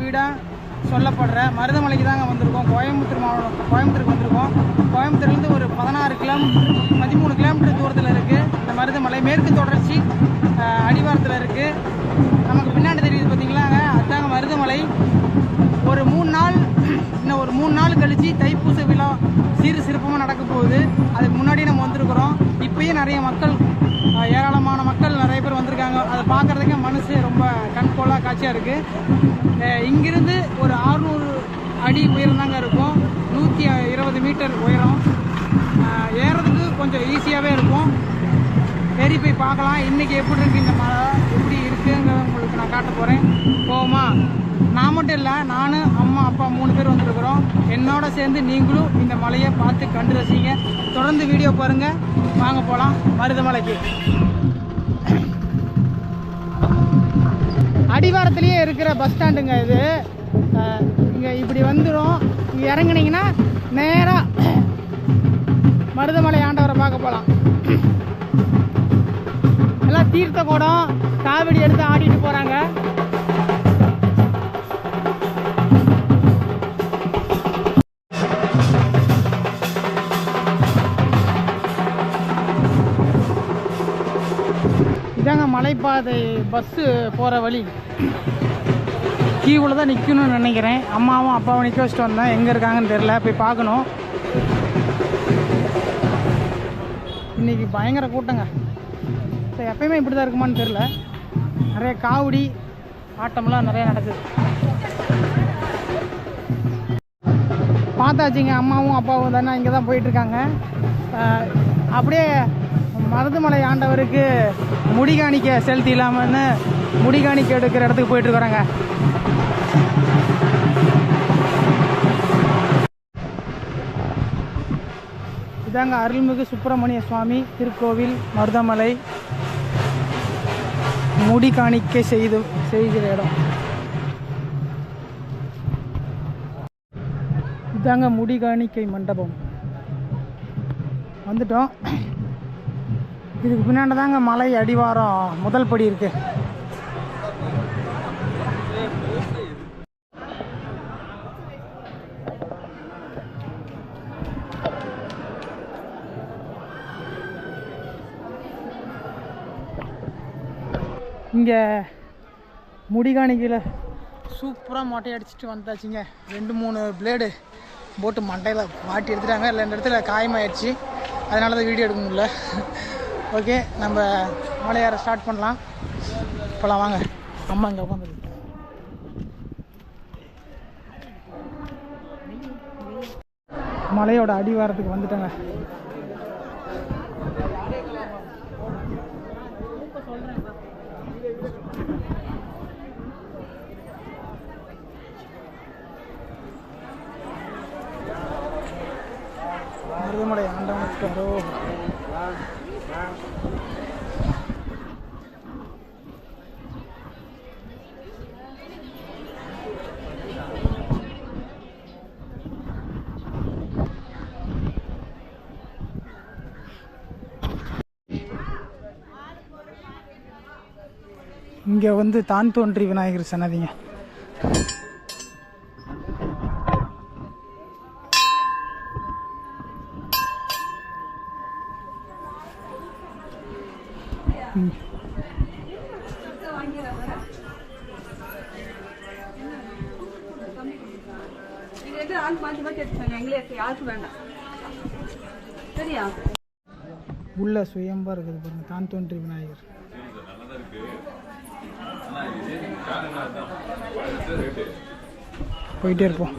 வீடாக சொல்லப்படுற மருதமலைக்கு தாங்க வந்திருக்கோம். கோயம்புத்தூர் மாவட்டம் கோயம்புத்தூருக்கு வந்திருக்கோம். கோயம்புத்தூர்லேருந்து ஒரு பதினாறு கிலோமீட்டர் பதிமூணு கிலோமீட்டர் தூரத்தில் இருக்குது இந்த மருதமலை மேற்கு தொடர்ச்சி அடிவாரத்தில் இருக்குது நமக்கு பின்னாடி தெரியுது பார்த்தீங்களாங்க அதுதாங்க மருதமலை. ஒரு மூணு நாள் இன்னும் ஒரு மூணு நாள் கழித்து தைப்பூச விழா சீர் சிறப்பமாக நடக்க போகுது. அதுக்கு முன்னாடியே நம்ம வந்திருக்கிறோம். இப்பயும் நிறைய மக்கள் ஏராளமான மக்கள் நிறைய பேர் வந்திருக்காங்க. அதை பார்க்குறதுக்கே மனசு ரொம்ப கண்கோலாக காட்சியாக இருக்குது இங்கிருந்து ஒரு 600 அடி உயரம் தாங்க இருக்கும். நூற்றி இருபது மீட்டர் உயரம். ஏறதுக்கு கொஞ்சம் ஈஸியாகவே இருக்கும். சரி போய் பார்க்கலாம். இன்றைக்கி எப்படி இருக்குது இந்த மலை எப்படி இருக்குங்கிறத உங்களுக்கு நான் காட்ட போகிறேன் போவோமா? நான் மட்டும் இல்லை நானும் அம்மா அப்பா மூணு பேர் வந்துருக்குறோம். என்னோட சேர்ந்து நீங்களும் இந்த மலையை பார்த்து கண்டு ரசிங்க. தொடர்ந்து வீடியோ பாருங்கள் வாங்க போகலாம் மருதமலைக்கு. அடிவாரத்துலேயே இருக்கிற பஸ் ஸ்டாண்டுங்க இது. இங்கே இப்படி வந்துடும் இங்கே இறங்குனீங்கன்னா நேராக மருதமலை ஆண்டவரை பார்க்க போகலாம் எல்லாம் தீர்த்த கூடம். காவடி எடுத்து ஆடிட்டு போகிறாங்க இதாங்க பஸ்ஸு போகிற வழி. கீவில் தான் நிற்கணும்னு நினைக்கிறேன். அம்மாவும் அப்பாவும் நிற்க வச்சுட்டு வந்தேன். எங்கே இருக்காங்கன்னு தெரில போய் பார்க்கணும். இன்னைக்கு பயங்கர கூட்டங்க. ஸோ எப்பயுமே இப்படி தான் இருக்குமான்னு தெரில நிறைய காவடி ஆட்டம்லாம் நிறைய நடக்குது. பார்த்தாச்சுங்க. அம்மாவும் அப்பாவும் தானே இங்கே தான் போயிட்டுருக்காங்க அப்படியே மருதுமலை ஆண்டவருக்கு முடிகாணிக்க செலுத்தி இல்லாமல்னு முடிகாணிக்க எடுக்கிற இடத்துக்கு போயிட்டு இருக்கிறாங்க. இதாங்க அருள்மிகு சுப்பிரமணிய சுவாமி திருக்கோவில் மருதமலை. முடி காணிக்க செய்து செய்கிற இடம். இதாங்க முடி காணிக்கை மண்டபம். வந்துட்டோம். இதுக்கு பின்னாடி தாங்க மலை அடிவாரம். முதல் படி இருக்கு. இங்கே முடிகாணிக்கையில் சூப்பராக மொட்டை அடிச்சிட்டு வந்தாச்சுங்க. ரெண்டு மூணு பிளேடு போட்டு மண்டையில் மாட்டி எடுத்துட்டாங்க. இல்லை இந்த இடத்துல காயமாயிடுச்சு அதனால தான் வீடியோ எடுக்க முடியல. ஓகே நம்ம மலையார ஸ்டார்ட் பண்ணலாம். இப்போலாம் வாங்க. அம்மா இங்கே உட்காந்துருக்கு மலையோட அடிவாரத்துக்கு வந்துட்டேங்க. இங்கே வந்து தான் தோன்றி விநாயகர் சன்னதிங்க. உள்ள சுயம்பா இருக்குது பாருங்க தான் தோன்றி விநாயகர் போயிட்டே இருப்போம்.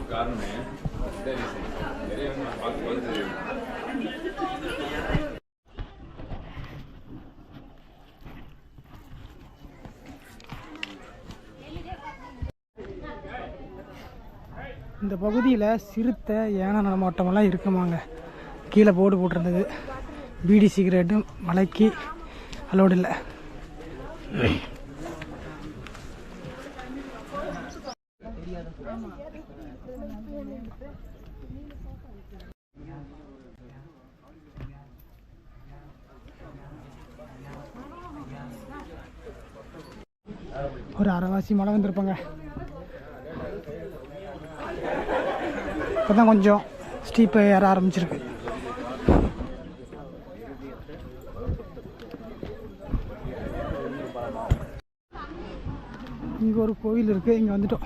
இந்த பகுதியில் சிறுத்தை யானை நடமாட்டமெல்லாம் இருக்குமாங்க. கீழே போர்டு போட்டிருந்தது. பீடி சிகரெட்டும் மலைக்கு அலோடு இல்லை. malam malah bentar pangga. Kita kunci step. Ini baru kopi lirik yang anda.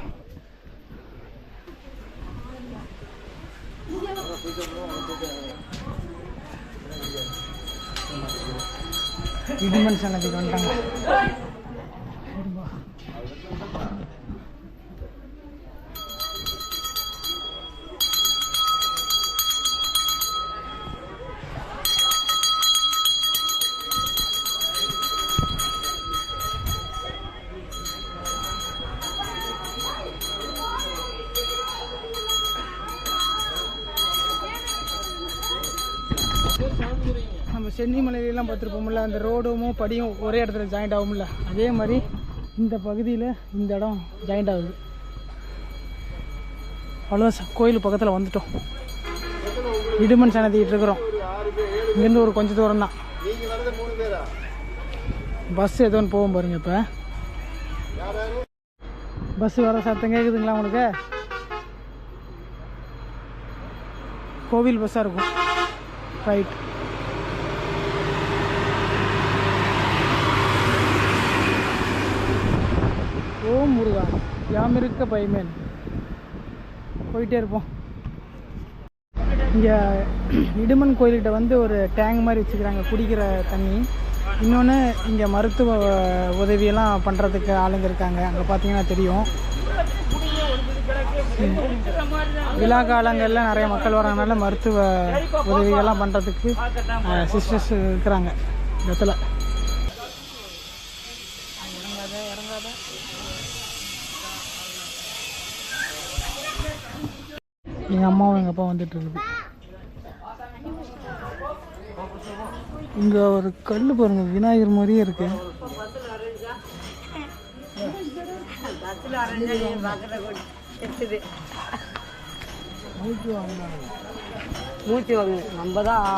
Ini mana sahaja orang. அந்த ரோடும் படியும் ஒரே இடத்துல ஜாயிண்ட் ஆகும்ல. அதே மாதிரி இந்த பகுதியில் இந்த இடம் ஜாயிண்ட் ஆகுது. அவ்வளோ கோயில் பக்கத்தில் வந்துட்டோம். இடுமன் சனத்திக்கிட்டு இருக்கிறோம். இங்கேருந்து ஒரு கொஞ்சம் தூரம் தான். பஸ் ஏதோ ஒன்று போகும் பாருங்க இப்போ. பஸ் வர சத்தம் கேட்குதுங்களா உங்களுக்கு? கோவில் பஸ்ஸாக இருக்கும். ரைட் யாம் இருக்க பயமேன் போயிட்டே இருப்போம். இங்கே இடுமன் கோயில்கிட்ட வந்து ஒரு டேங்க் மாதிரி வச்சுக்கிறாங்க குடிக்கிற தண்ணி. இன்னொன்று இங்கே மருத்துவ உதவியெல்லாம் பண்ணுறதுக்கு ஆளுங்க இருக்காங்க. அங்கே பார்த்தீங்கன்னா தெரியும். விழா காலங்களில் நிறைய மக்கள் வராங்கனால மருத்துவ உதவிகள்லாம் பண்ணுறதுக்கு சிஸ்டர்ஸ் இருக்கிறாங்க இடத்துல. எங்கள் அம்மாவும் எங்கள் அப்பா வந்துட்டு இருக்குது இங்கே ஒரு கல் பாருங்க விநாயகர் மாதிரியே இருக்கு. மூச்சு வாங்க நம்ம தான்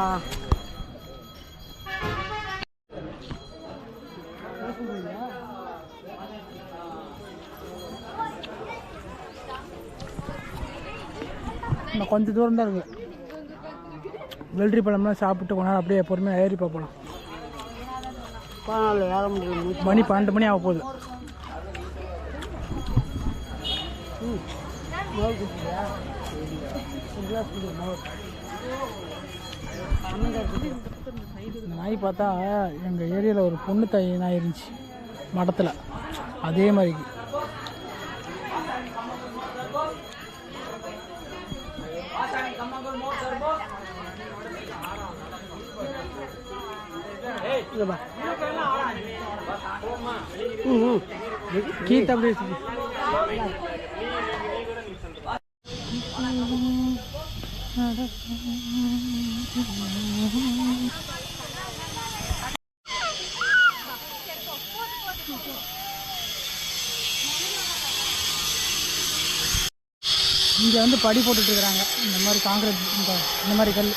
இன்னும் கொஞ்சம் தூரம் தான் இருக்கு. வெள்ளரி பழம்லாம் சாப்பிட்டு கொஞ்ச நேரம் அப்படியே பொறுமையாக ஏறி மூச்சு மணி பன்னெண்டு மணி ஆக போகுது. இந்த நாய் பார்த்தா எங்கள் ஏரியாவில் ஒரு பொண்ணு தாய் நாய் இருந்துச்சு மடத்தில். அதே மாதிரி. இங்க பா. கீத் அப்படி இங்க வந்து படி போட்டுட்டு இருக்கிறாங்க. இந்த மாதிரி காங்கிரீட் இந்த இந்த மாதிரி கல்.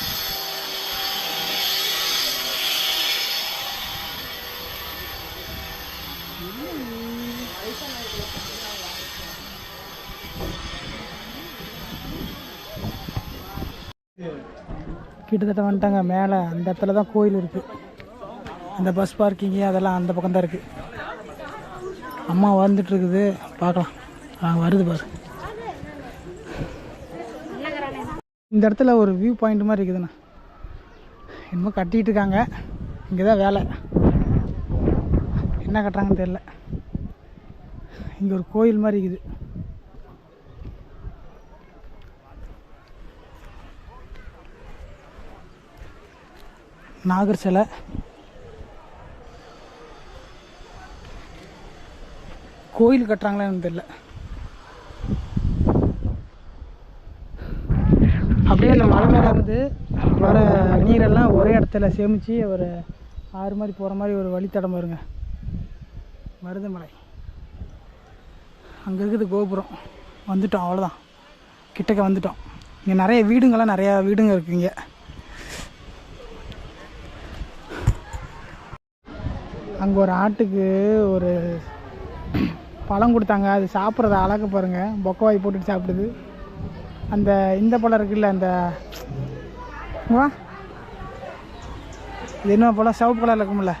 கிட்டத்தட்ட வந்துட்டாங்க. மேலே அந்த இடத்துல தான் கோயில் இருக்குது அந்த பஸ் பார்க்கிங்கு அதெல்லாம் அந்த பக்கம் தான் இருக்குது அம்மா வந்துட்டுருக்குது பார்க்கலாம். ஆ வருது பாரு. இந்த இடத்துல ஒரு வியூ பாயிண்ட் மாதிரி இருக்குதுண்ணா. என்னமோ கட்டிகிட்டு இருக்காங்க. இங்கே தான் வேலை. என்ன கட்டுறாங்கன்னு தெரில இங்கே ஒரு கோயில் மாதிரி இருக்குது. நாகர் சிலை கோயில் கட்டுறாங்களான்னு தெரியல. அப்படியே அந்த மலை மேலே இருந்து வர நீரெல்லாம் ஒரே இடத்துல சேமித்து ஒரு ஆறு மாதிரி போகிற மாதிரி ஒரு வழித்தடம் வருங்க மருதமலை. அங்கே இருக்குது கோபுரம். வந்துட்டோம் அவ்வளோதான் கிட்டக்க வந்துட்டோம். இங்கே நிறைய வீடுங்கள்லாம் நிறையா வீடுங்க இருக்குது அங்கே ஒரு ஆட்டுக்கு ஒரு பழம் கொடுத்தாங்க. அது சாப்பிட்றத அழகு பாருங்கள் பொக்கவாய் போட்டுட்டு சாப்பிடுது. அந்த இந்த பழம் இருக்குல்ல அந்த வா. இது என்ன பழம்? சிவப்பு கலரில் இருக்கும்ல.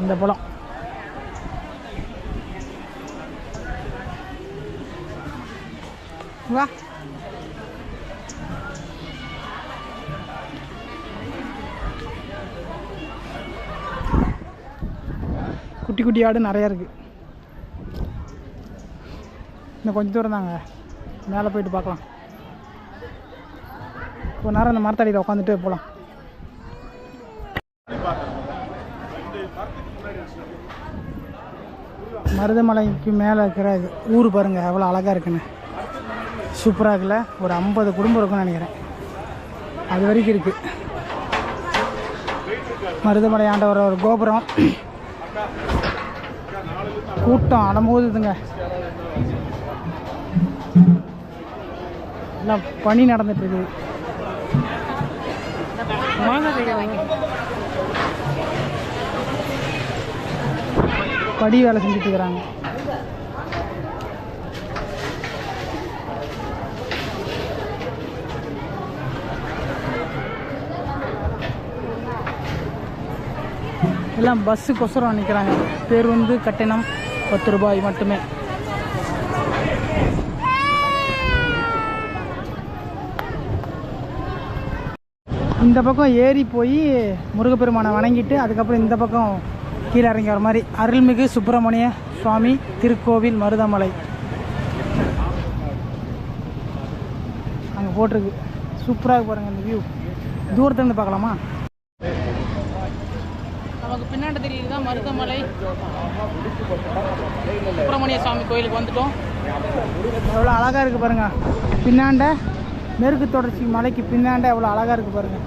அந்த பழம். குட்டி ஆடு நிறையா இருக்குது இன்னும் கொஞ்சம் தூரம் தாங்க. மேலே போயிட்டு பார்க்கலாம். ஒரு நேரம் அந்த மரத்தடியில் உட்காந்துட்டு போகலாம். மருதமலைக்கு மேலே இருக்கிற இது ஊர் பாருங்கள் எவ்வளோ அழகாக இருக்குன்னு. சூப்பராக இருக்குல்ல? ஒரு ஐம்பது குடும்பம் இருக்கும்னு நினைக்கிறேன். அது வரைக்கும் இருக்குது மருதமலை ஆண்ட ஒரு கோபுரம். கூட்டம் அலமோதுதுங்க எல்லாம் பனி நடந்துட்டு இருக்குது படி வேலை செஞ்சுட்டு இருக்கிறாங்க எல்லாம் பஸ்ஸுக்கொசரம் நிற்கிறாங்க பேர் வந்து கட்டணம். பத்து ரூபாய் மட்டுமே. இந்த பக்கம் ஏறி போய் முருகப்பெருமானை வணங்கிட்டு அதுக்கப்புறம் இந்த பக்கம் கீழே இறங்கி வர மாதிரி. அருள்மிகு சுப்பிரமணிய சுவாமி திருக்கோவில் மருதமலை. அங்கே போட்டிருக்கு. சூப்பராக பாருங்கள் இந்த வியூ தூரத்துலேருந்து பார்க்கலாமா? நமக்கு தான் மருதமலை சுப்பிரமணிய சுவாமி கோயிலுக்கு வந்துட்டோம். எவ்வளோ அழகாக இருக்குது பாருங்கள் பின்னாண்ட மேற்கு தொடர்ச்சி மலைக்கு பின்னாண்ட எவ்வளோ அழகாக இருக்குது பாருங்கள்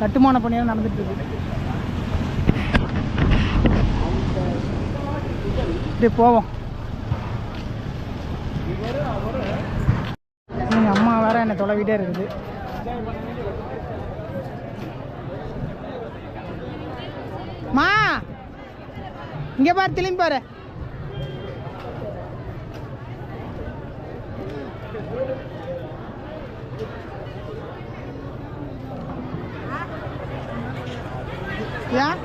கட்டுமான பணியெல்லாம் நடந்துட்டு இருக்கு. இப்படி போவோம். எங்கள் அம்மா வேற என்னை தொலைவிட்டே இருக்குது. மா. இங்க பாரு திரும்பி பாரு. ஏன்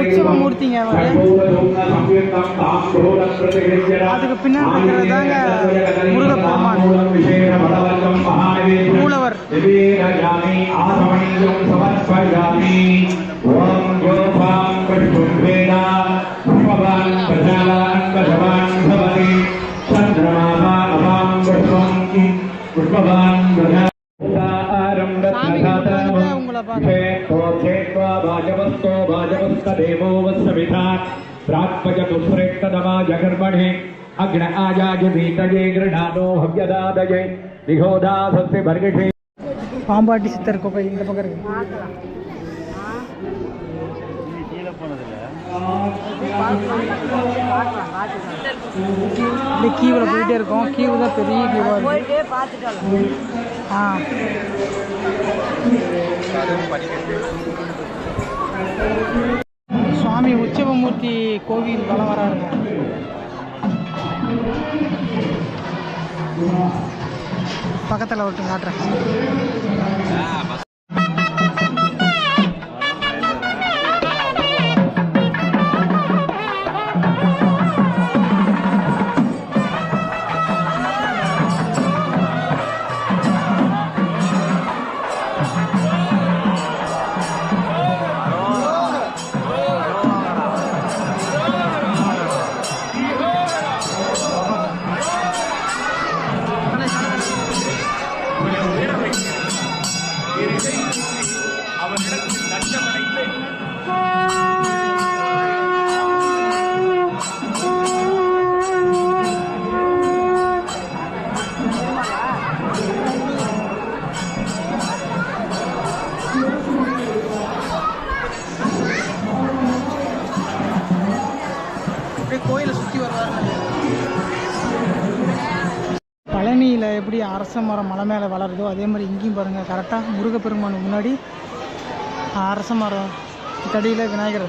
உற்சவமூர்த்திங்க அதுக்கு பின்னாடி தாங்க முருகப்பெருமான். மூலவர். சாமி கும்பிட்டு உங்களை பார்க்க प्राक्पजतुश्रेष्ठदमाजकर्मणे अग्न आजाजुमीतये गृणानो हव्यदादये विहोदासस्य वर्गषे பாம்பாட்டி சித்தர் கோப்பை இந்த பக்கம் இருக்கு இப்படி கீவில் போயிட்டே இருக்கோம். கீவு தான் பெரிய கீவாக ஆ சுவாமி உற்சவமூர்த்தி கோவில் வலம் வராருங்க பக்கத்தில் ஒருத்தர் காட்டுறேன் அரச மரம் மலை மேலே வளருதோ அதே மாதிரி இங்கேயும் பாருங்கள் கரெக்டாக முருகப்பெருமான் முன்னாடி அரச மரம் தடியில் விநாயகர்.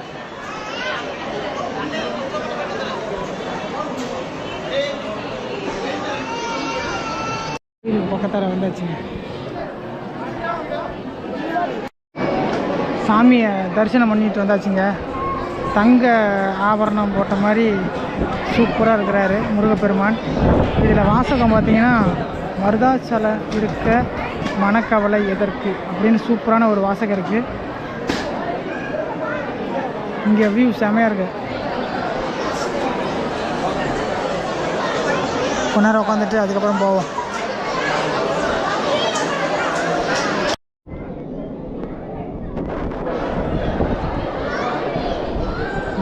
பக்கத்தார வந்தாச்சுங்க. சாமியை தரிசனம் பண்ணிட்டு வந்தாச்சுங்க. தங்க ஆபரணம் போட்ட மாதிரி சூப்பராக இருக்கிறாரு முருகப்பெருமான். இதில் வாசகம் பார்த்தீங்கன்னா மருதாச்சல இருக்க மனக்கவலை எதற்கு அப்படின்னு சூப்பரான ஒரு வாசகம் இருக்குது இங்கே வியூ செமையாக இருக்கு. கொஞ்ச நேரம் உட்காந்துட்டு அதுக்கப்புறம் போவோம்.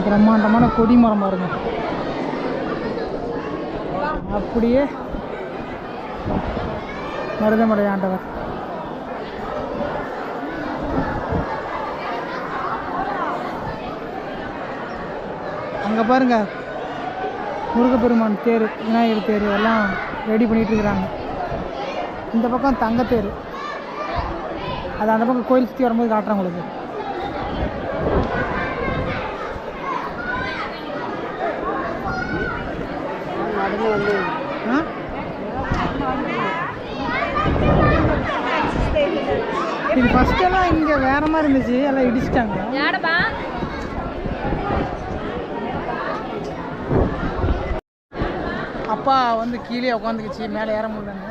பிரம்மாண்டமான கொடிமரம் பாருங்க. அப்படியே மருதமலை ஆண்டவர் அங்கே பாருங்க. முருகப்பெருமான் தேர் விநாயகர் தேர் எல்லாம் ரெடி பண்ணிட்டு இருக்கிறாங்க இந்த பக்கம் தங்கத்தேர் அது அந்த பக்கம் கோயில் சுற்றி வரும்போது காட்டுறேன் உங்களுக்கு ஆ? இது ஃபர்ஸ்ட் எல்லாம் இங்க வேற மாதிரி இருந்துச்சு. எல்லாம் இடிச்சிட்டாங்க. யாடப்பா அப்பா வந்து கீழே உட்காந்துக்குச்சு மேலே ஏற முடியலங்க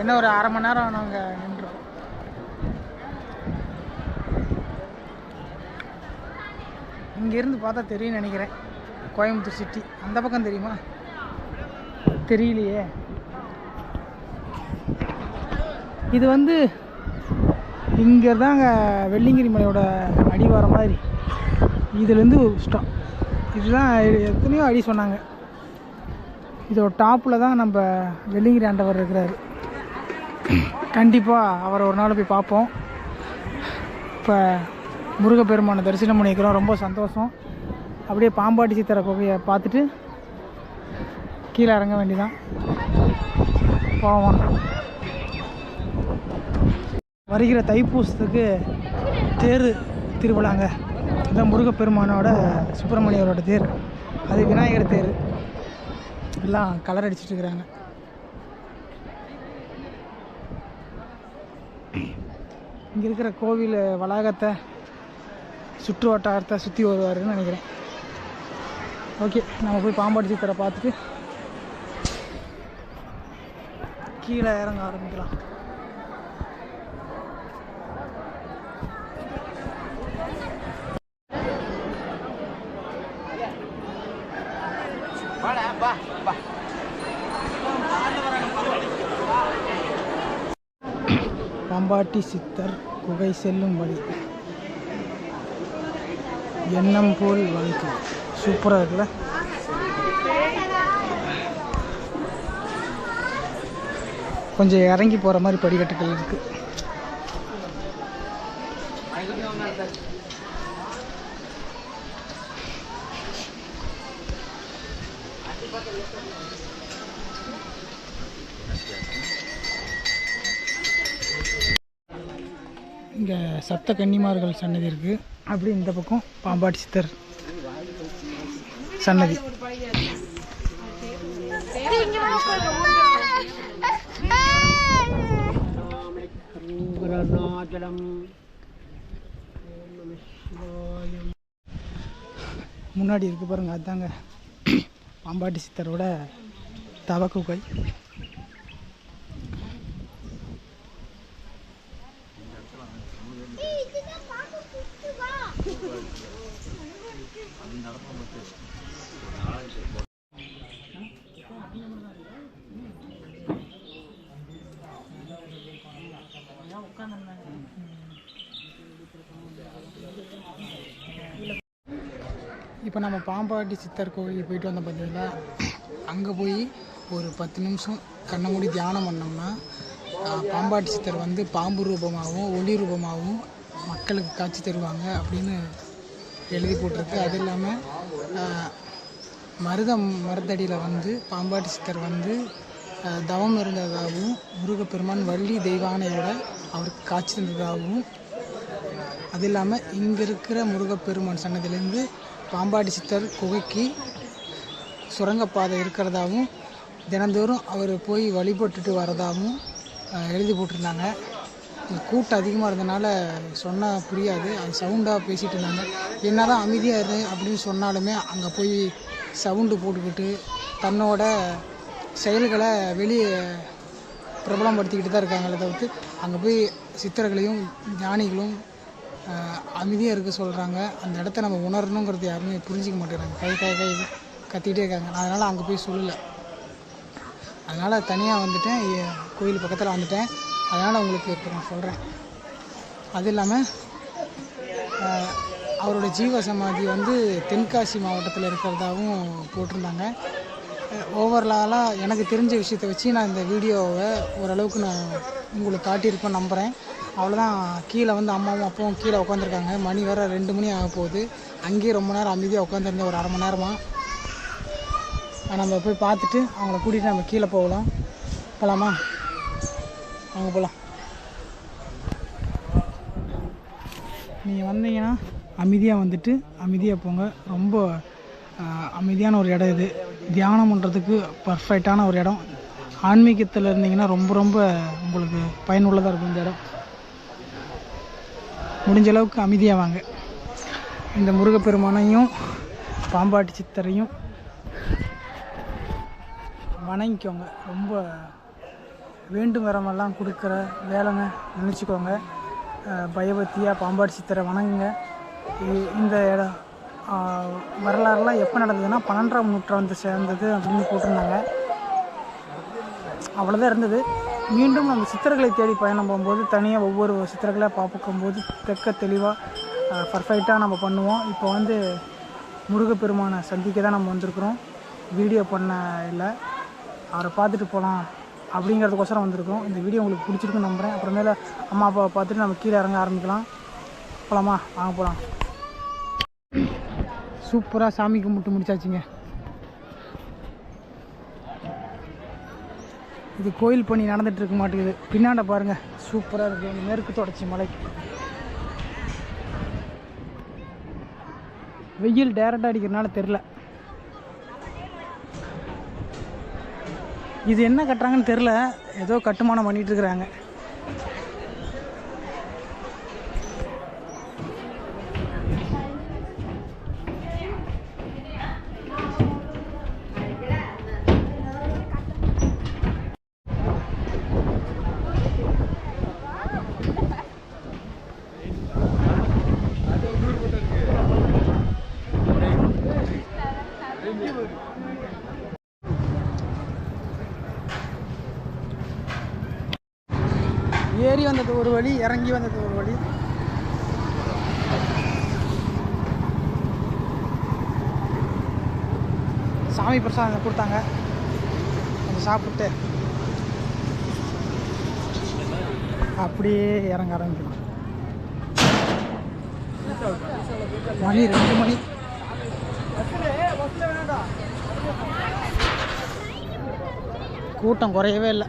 என்ன ஒரு அரை மணி நேரம் நாங்கள் நின்றுருக்கோம் இங்கேருந்து பார்த்தா தெரியும்னு நினைக்கிறேன். கோயம்புத்தூர் சிட்டி அந்த பக்கம் தெரியுமா? தெரியலையே. இது வந்து இங்கே தாங்க வெள்ளிங்கிரி மலையோட அடிவாரம் மாதிரி. இதுலேருந்து இஷ்டம். இதுதான் எத்தனையோ அடி சொன்னாங்க. இதோட டாப்பில் தான் நம்ம வெள்ளிங்கிரி ஆண்டவர் இருக்கிறாரு. கண்டிப்பாக அவரை ஒரு நாள் போய் பார்ப்போம். இப்போ முருகப்பெருமானை தரிசனம் பண்ணிக்கிறோம். ரொம்ப சந்தோஷம். அப்படியே பாம்பாட்டி சித்தரை குகையை பார்த்துட்டு கீழே இறங்க வேண்டிதான் போவோம். வருகிற தைப்பூசத்துக்கு தேர் திருவிழாங்க. இதான் முருகப்பெருமானோட சுப்பிரமணியரோட தேர். அது விநாயகர் தேர். எல்லாம் கலர் அடிச்சுட்டு இருக்கிறாங்க. இங்கே இருக்கிற கோவில் வளாகத்தை சுற்று வட்டாரத்தை சுற்றி வருவாருன்னு நினைக்கிறேன். ஓகே நம்ம போய் பாம்பாடி சித்தரை பார்த்துட்டு கீழே இறங்க ஆரம்பிக்கலாம். பாம்பாட்டி சித்தர் குகை செல்லும் வழி. எண்ணம் போல் வாழ்க்கை. சூப்பராக இருக்குல்ல? கொஞ்சம் இறங்கி போகிற மாதிரி படிக்கட்டுகள் இருக்கு. சப்த கன்னிமார்கள் சன்னதி இருக்குது அப்படி இந்த பக்கம் பாம்பாட்டி சித்தர் சன்னதி. முன்னாடி இருக்கு பாருங்க அதாங்க பாம்பாட்டி சித்தரோட தவக்குகை. இப்போ நம்ம பாம்பாட்டி சித்தர் கோவில் போயிட்டு வந்தோம் பார்த்தீங்களா அங்கே போய் ஒரு பத்து நிமிஷம் கண்ணை மூடி தியானம் பண்ணோம்னா பாம்பாட்டி சித்தர் வந்து பாம்பு ரூபமாகவும் ஒளி ரூபமாகவும் மக்களுக்கு காட்சி தருவாங்க அப்படின்னு எழுதி போட்டிருக்கு. அது இல்லாமல் மருதம் மருதடியில் வந்து பாம்பாட்டி சித்தர் வந்து தவம் இருந்ததாகவும் முருகப்பெருமான் வள்ளி தெய்வானையோட அவருக்கு காட்சி தந்ததாகவும் அது இல்லாமல் இங்கே இருக்கிற முருகப்பெருமான் சன்னதிலேருந்து பாம்பாடி சித்தர் குகைக்கு சுரங்கப்பாதை இருக்கிறதாகவும் தினந்தோறும் அவர் போய் வழிபட்டுட்டு வரதாகவும் எழுதி போட்டிருந்தாங்க. கூட்டம் அதிகமாக இருந்தனால சொன்னால் புரியாது. அது சவுண்டாக பேசிகிட்டு இருந்தாங்க. என்னதான் அமைதியாக இரு அப்படின்னு சொன்னாலுமே அங்கே போய் சவுண்டு போட்டுக்கிட்டு தன்னோட செயல்களை வெளியே பிரபலப்படுத்திக்கிட்டு தான் இருக்காங்களே தவிர்த்து அங்கே போய் சித்தர்களையும் ஞானிகளும் அமைதியாக இருக்க சொல்கிறாங்க அந்த இடத்த நம்ம உணரணுங்கிறது யாருமே புரிஞ்சிக்க மாட்டேங்கிறாங்க. கை கை கை கத்திக்கிட்டே இருக்காங்க. நான் அதனால் அங்கே போய் சொல்லலை. அதனால் தனியாக வந்துட்டேன். கோயில் பக்கத்தில் வந்துட்டேன். அதனால் உங்களுக்கு இப்போ நான் சொல்கிறேன் அது இல்லாமல் அவரோட ஜீவ சமாதி வந்து தென்காசி மாவட்டத்தில் இருக்கிறதாகவும் போட்டிருந்தாங்க. ஓவர்லாலாக எனக்கு தெரிஞ்ச விஷயத்தை வச்சு நான் இந்த வீடியோவை ஓரளவுக்கு நான் உங்களுக்கு காட்டியிருப்பேன் நம்புகிறேன் அவ்வளோதான் கீழே வந்து அம்மாவும் அப்பாவும் கீழே உட்காந்துருக்காங்க மணி வேறு ரெண்டு மணி ஆக போகுது. அங்கேயே ரொம்ப நேரம் அமைதியாக உட்காந்துருந்தேன் ஒரு அரை மணி நேரமாக நம்ம போய் பார்த்துட்டு அவங்கள கூட்டிகிட்டு நம்ம கீழே போகலாம். போகலாமா அவங்க போகலாம் நீங்கள் வந்தீங்கன்னா அமைதியாக வந்துட்டு அமைதியாக போங்க. ரொம்ப அமைதியான ஒரு இடம் இது. தியானம் பண்ணுறதுக்கு பர்ஃபெக்டான ஒரு இடம். ஆன்மீகத்தில் இருந்தீங்கன்னா ரொம்ப ரொம்ப உங்களுக்கு பயனுள்ளதாக இருக்கும் இந்த இடம். முடிஞ்ச அளவுக்கு அமைதியாக வாங்க. இந்த முருகப்பெருமானையும் பாம்பாட்டி சித்தரையும் வணங்கிக்கோங்க. ரொம்ப வேண்டும் வரமெல்லாம் கொடுக்குற வேலைங்க. நினச்சிக்கோங்க. பயபக்தியாக பாம்பாடி சித்தரை வணங்குங்க. இந்த இடம் வரலாறுலாம் எப்போ நடந்ததுன்னா பன்னெண்டாம் நூற்றாண்டு சேர்ந்தது அப்படின்னு போட்டிருந்தாங்க. அவ்வளோதான் இருந்தது. மீண்டும் நம்ம சித்தர்களை தேடி பயணம் போகும்போது தனியாக ஒவ்வொரு சித்தர்களாக பார்க்கும்போது தெக்க தெளிவாக பர்ஃபெக்டாக நம்ம பண்ணுவோம். இப்போ வந்து முருகப்பெருமானை சந்திக்க தான் நம்ம வந்திருக்கிறோம். வீடியோ பண்ண இல்லை. அவரை பார்த்துட்டு போகலாம் அப்படிங்கிறதுக்கோசரம் வந்திருக்கோம். இந்த வீடியோ உங்களுக்கு பிடிச்சிருக்குன்னு நம்புகிறேன் அப்புறமேல அம்மா அப்பாவை பார்த்துட்டு நம்ம கீழே இறங்க ஆரம்பிக்கலாம். போகலாமா வாங்க போகலாம் சூப்பராக சாமி கும்பிட்டு முடிச்சாச்சுங்க. இது கோயில் பணி நடந்துட்டு இருக்க மாட்டேங்குது. பின்னாண்ட பாருங்க. சூப்பராக இருக்கு. மேற்கு தொடர்ச்சி மலை. வெயில் டேரெக்டாக அடிக்கிறனால தெரில இது என்ன கட்டுறாங்கன்னு தெரில ஏதோ கட்டுமானம் பண்ணிட்டு இருக்கிறாங்க ஏறி வந்தது ஒரு வழி இறங்கி வந்தது ஒரு வழி. சாமி பிரசாதம் கொடுத்தாங்க. அதை சாப்பிட்டு அப்படியே இறங்க ஆரம்பிக்கணும். மணி ரெண்டு மணி. கூட்டம் குறையவே இல்லை.